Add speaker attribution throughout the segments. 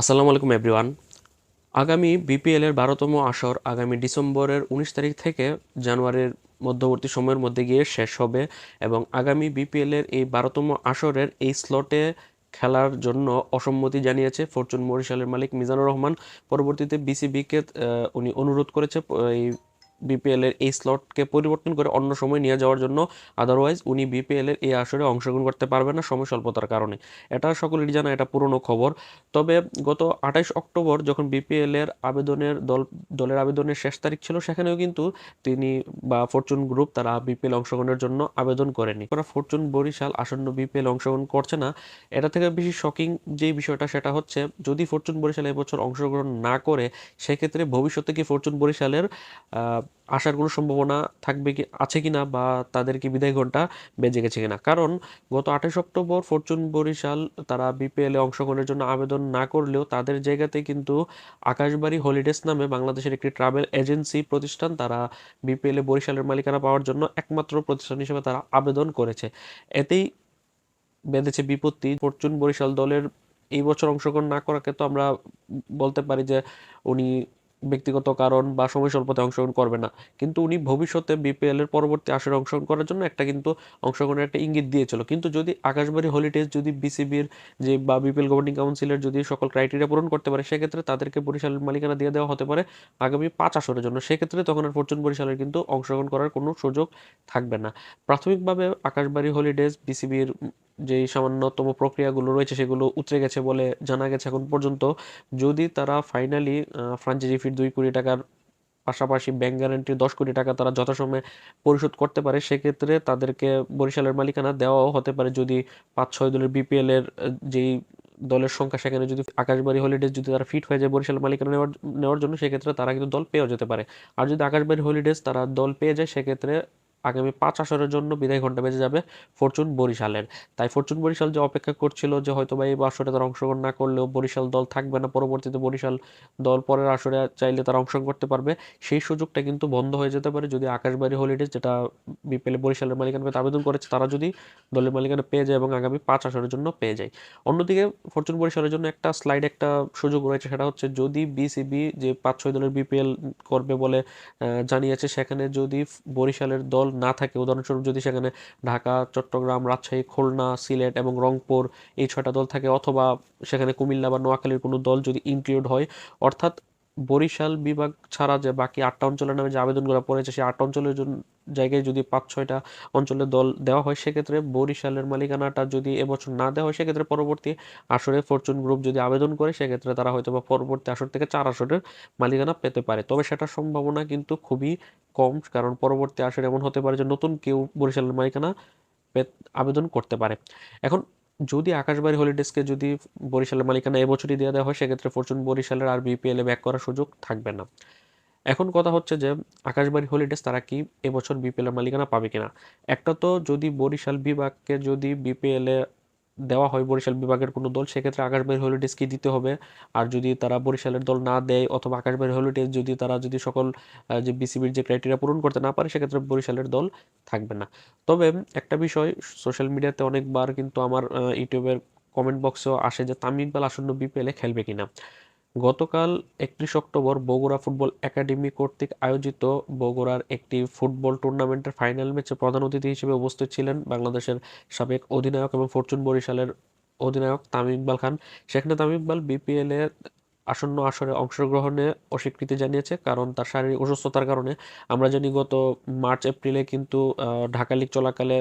Speaker 1: আসসালামু আলাইকুম এভরিওয়ান আগামী বিপিএলের বারোতম আসর আগামী ডিসেম্বরের উনিশ তারিখ থেকে জানুয়ারির মধ্যবর্তী সময়ের মধ্যে গিয়ে শেষ হবে এবং আগামী বিপিএলের এই বারোতম আসরের এই স্লটে খেলার জন্য অসম্মতি জানিয়েছে ফরচুন মরিশালের মালিক মিজানুর রহমান। পরবর্তীতে বিসিবিকে উনি অনুরোধ করেছে, এই বিপিএল এর এই স্লটকে পরিবর্তন করে অন্য সময় নিয়ে যাওয়ার জন্য আদারওয়াইজ উনি বিপিএল এর এই আসরে অংশগ্রহণ করতে পারবেন না সময় স্বল্পতার কারণে। এটা সকলেরই জানা, এটা পুরনো খবর। তবে গত আঠাইশ অক্টোবর যখন বিপিএল এর আবেদনের দল, দলের আবেদনের শেষ তারিখ ছিল, সেখানেও কিন্তু তিনি বা ফরচুন গ্রুপ তারা বিপিএল অংশগ্রহণের জন্য আবেদন করেনি। ওরা ফরচুন বরিশাল আসন্ন বিপিএল অংশগ্রহণ করছে না। এটা থেকে বেশি শকিং যে বিষয়টা, সেটা হচ্ছে যদি ফরচুন বরিশাল এবছর অংশগ্রহণ না করে, সেক্ষেত্রে ভবিষ্যতে কি ফরচুন বরিশালের আসার কোনো সম্ভাবনা থাকবে কি, আছে কিনা বা তাদের কি বিদায় ঘণ্টা বেজে গেছে কিনা? কারণ গত আঠাশ অক্টোবর ফরচুন বরিশাল তারা বিপিএল অংশগ্রহণের জন্য আবেদন না করলেও তাদের জায়গাতে কিন্তু আকাশবাড়ি হলিডেজ নামে বাংলাদেশের একটি ট্রাভেল এজেন্সি প্রতিষ্ঠান তারা বিপিএল বরিশালের মালিকানা পাওয়ার জন্য একমাত্র প্রতিষ্ঠান হিসেবে তারা আবেদন করেছে। এতেই বেঁধেছে বিপত্তি। ফরচুন বরিশাল দলের এই বছর অংশগ্রহণ না করাকে তো আমরা বলতে পারি যে উনি ব্যক্তিগত কারণ বা সময় স্বল্পতায় অংশগ্রহণ করবে না। কিন্তু উনি ভবিষ্যতে বিপিএল এর পরবর্তী আসরে অংশগ্রহণ করার জন্য একটা কিন্তু অংশগ্রহণের একটা ইঙ্গিত দিয়েছিল। কিন্তু যদি আকাশবাড়ি হলিডেজ যদি বিসিবির যে বা বিপিএল গভর্নিং কাউন্সিলের যদি সকল ক্রাইটেরিয়া পূরণ করতে পারে, সেক্ষেত্রে তাদেরকে বরিশালের মালিকানা দিয়ে দেওয়া হতে পারে আগামী পাঁচ আসরের জন্য। সেক্ষেত্রে তখন আর ফরচুন বরিশালের কিন্তু অংশগ্রহণ করার কোনো সুযোগ থাকবে না। প্রাথমিকভাবে আকাশবাড়ি হলিডেজ বিসিবির যেই সামান্যতম প্রক্রিয়াগুলো রয়েছে সেগুলো উতরে গেছে বলে জানা গেছে এখন পর্যন্ত। যদি তারা ফাইনালি ফ্রাঞ্চাইজি ফির দুই কোটি টাকার পাশাপাশি ব্যাংক গ্যারান্টি দশ কোটি টাকা তারা যথাসময়ে পরিশোধ করতে পারে, সেক্ষেত্রে তাদেরকে বরিশালের মালিকানা দেওয়াও হতে পারে। যদি পাঁচ ছয় দলের বিপিএল এর যেই দলের সংখ্যা, সেখানে যদি আকাশবাড়ি হলিডেজ যদি তারা ফিট হয়ে যায় বরিশালের মালিকানা নেওয়ার নেওয়ার জন্য, সেক্ষেত্রে তারা কিন্তু দল পেয়েও যেতে পারে। আর যদি আকাশবাড়ি হলিডেজ তারা দল পেয়ে যায়, সেক্ষেত্রে আগামী পাঁচ আসরের জন্য বিদায় ঘণ্টা বেজে যাবে ফরচুন বরিশালের। তাই ফরচুন বরিশাল যে অপেক্ষা করছিল যে হয়তো বা এই আসরে তারা অংশগ্রহণ না করলেও বরিশাল দল থাকবে না, পরবর্তীতে বরিশাল দল পরের আসরে চাইলে তারা অংশগ্রহণ করতে পারবে, সেই সুযোগটা কিন্তু বন্ধ হয়ে যেতে পারে যদি আকাশবাড়ি হলিডেজ যেটা বিপিএল বরিশালের মালিকানা পেতে আবেদন করেছে, তারা যদি দলের মালিকানা পেয়ে যায় এবং আগামী পাঁচ আসরের জন্য পেয়ে যায়। অন্যদিকে ফরচুন বরিশালের জন্য একটা স্লাইড একটা সুযোগ রয়েছে, সেটা হচ্ছে যদি বিসিবি যে পাঁচ ছয় দলের বিপিএল করবে বলে জানিয়েছে, সেখানে যদি বরিশালের দল না থাকে। উদাহরণস্বরূপ যদি সেখানে ঢাকা, চট্টগ্রাম, রাজশাহী, খুলনা, সিলেট এবং রংপুর এই ছয়টা দল থাকে, অথবা সেখানে কুমিল্লা বা নোয়াখালীর কোনো দল যদি ইনক্লুড হয়, অর্থাৎ বরিশাল বিভাগ ছাড়া যে বাকি আটটা অঞ্চলের নামে যে আবেদনগুলো পড়েছে, সেই আটটা অঞ্চলের জায়গায় যদি পাঁচ, ছয়টা অঞ্চলের দল দেওয়া হয়, সেক্ষেত্রে বরিশালের মালিকানাটা যদি এবছর না দেওয়া হয়, সেক্ষেত্রে পরবর্তী আসরে ফরচুন গ্রুপ যদি আবেদন করে, সেক্ষেত্রে তারা হয়তো বা পরবর্তী আসর থেকে চার আসরের মালিকানা পেতে পারে। তবে সেটার সম্ভাবনা কিন্তু খুবই কম, কারণ পরবর্তী আসরে এমন হতে পারে যে নতুন কেউ বরিশালের মালিকানা আবেদন করতে পারে। এখন যদি আকাশবাড়ি হলিডেজকে যদি বরিশালের মালিকানা এবছরই দেওয়া দেওয়া হয়, সেক্ষেত্রে ফরচুন বরিশালের আর বিপিএলে ব্যাক করার সুযোগ থাকবে না। এখন কথা হচ্ছে যে, আকাশবাড়ি হলিডেজ তারা কি এবছর বিপিএলের মালিকানা পাবে কিনা? একটা তো যদি বরিশাল বিভাগকে যদি বিপিএল দেওয়া হয় বরিশাল বিভাগের কোনো দল, সেক্ষেত্রে আকাশ আকাশবাড়ি হলিডেজ কি দিতে হবে। আর যদি তারা বরিশালের দল না দেয় অথবা আকাশ বের হলে যদি তারা যদি সকল যে বিসিবির যে ক্রাইটেরিয়া পূরণ করতে না পারে, সেক্ষেত্রে বরিশালের দল থাকবে না। তবে একটা বিষয় সোশ্যাল মিডিয়াতে অনেকবার কিন্তু আমার ইউটিউবের কমেন্ট বক্সেও আসে যে তামিম ইকবাল আসন্ন বিপিএলে খেলবে কিনা। গতকাল একত্রিশ অক্টোবর বগুড়া ফুটবল একাডেমি কর্তৃক আয়োজিত বগুড়ার একটি ফুটবল টুর্নামেন্টের ফাইনাল ম্যাচে প্রধান অতিথি হিসেবে উপস্থিত ছিলেন বাংলাদেশের সাবেক অধিনায়ক এবং ফরচুন বরিশালের অধিনায়ক তামিম ইকবাল খান। সেখানে তামিম ইকবাল বিপিএল এ আসন্ন আসরে অংশগ্রহণে অস্বীকৃতি জানিয়েছে, কারণ তার শারীরিক অসুস্থতার কারণে। আমরা জানি গত মার্চ, এপ্রিলে কিন্তু ঢাকা লিগ চলাকালে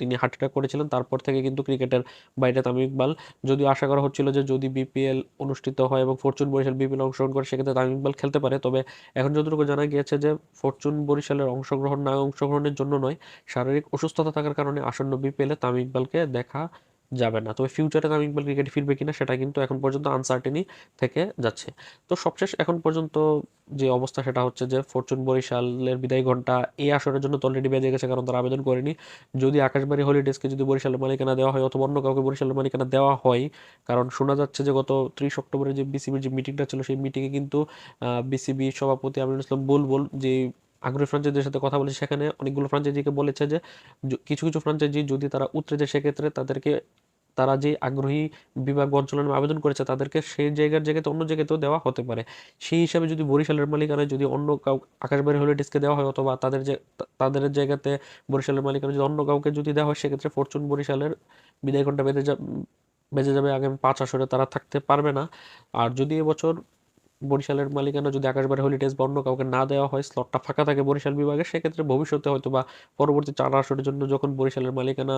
Speaker 1: তিনি হার্ট অ্যাটাক করেছিলেন। তারপর থেকে কিন্তু ক্রিকেটের বাইরে তামিম ইকবাল। যদিও আশা করা হচ্ছিল যে যদি বিপিএল অনুষ্ঠিত হয় এবং ফরচুন বরিশাল বিপিএল অংশগ্রহণ করে, সেক্ষেত্রে তামিম ইকবাল খেলতে পারে। তবে এখন যতটুকু জানা গিয়েছে যে ফরচুন বরিশালের অংশগ্রহণ না অংশগ্রহণের জন্য নয়, শারীরিক অসুস্থতা থাকার কারণে আসন্ন বিপিএলে তামিম ইকবালকে দেখা যাবে না। তবে ফিউচারে তামিম ইকবাল ক্রিকেট ফিরবে কিনা সেটা কিন্তু এখন পর্যন্ত আনসার্টেনি থেকে যাচ্ছে। তো সবশেষ এখন পর্যন্ত যে অবস্থা সেটা হচ্ছে যে ফরচুন বরিশালের বিদায় ঘণ্টা এই আসরের জন্য তো অলরেডি বেজে গেছে কারণ তারা আবেদন করেনি। যদি আকাশবাড়ি হলিডেজকে যদি বরিশালের মালিকানা দেওয়া হয় অথবা অন্য কাউকে বরিশালের মালিকানা দেওয়া হয়, কারণ শোনা যাচ্ছে যে গত ত্রিশ অক্টোবরে যে বিসিবির যে মিটিংটা ছিল সেই মিটিংয়ে কিন্তু বিসিবি সভাপতি আমিনুল ইসলাম বুলবুল যে আগ্রহী ফ্রাঞ্চাইজির সাথে কথা বলেছে সেখানে অনেকগুলো ফ্রাঞ্চাইজিকে বলেছে যে কিছু কিছু ফ্রাঞ্চাইজি যদি তারা উতরে যায়, সেক্ষেত্রে তাদেরকে, তারা যে আগ্রহী বিভাগ নামে আবেদন করেছে, তাদেরকে সেই জায়গার জায়গাতে, অন্য জায়গাতেও দেওয়া হতে পারে। সেই হিসাবে যদি বরিশালের মালিকানা যদি অন্য কাউ আকাশবাড়ি হলিডেজকে দেওয়া হয়, অথবা তাদের যে তাদের জায়গাতে বরিশালের মালিকানা যদি অন্য কাউকে যদি দেওয়া হয়, সেক্ষেত্রে ফরচুন বরিশালের বিদায় ঘণ্টা বেঁধে যা বেজে যাবে আগামী পাঁচ আসরে, তারা থাকতে পারবে না। আর যদি এবছর বরিশালের মালিকানা যদি আকাশবাড়ি হলিডেজ বা অন্য কাউকে না দেওয়া হয় স্লটটা ফাঁকা থাকে বরিশাল বিভাগে, সেক্ষেত্রে ভবিষ্যতে হয়তো বা পরবর্তী চার আসরের জন্য যখন বরিশালের মালিকানা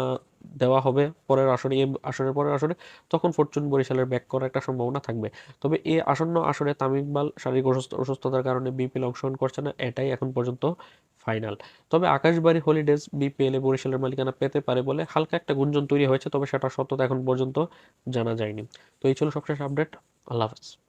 Speaker 1: দেওয়া হবে, পরের আসরে এই আসরের পরের আসরে, তখন ফরচুন বরিশালের ব্যাক করার একটা সম্ভাবনা থাকবে। তবে এই আসন্ন আসরে তামিম ইকবাল শারীরিক অসুস্থ, অসুস্থতার কারণে বিপিএল অংশগ্রহণ করছে না, এটাই এখন পর্যন্ত ফাইনাল তবে আকাশবাড়ি হলিডেজ বিপিএল এ বরিশালের মালিকানা পেতে পারে বলে হালকা একটা গুঞ্জন তৈরি হয়েছে, তবে সেটা সত্যতা এখন পর্যন্ত জানা যায়নি। তো এই ছিল সবশেষ আপডেট আল্লাহ হাফেজ।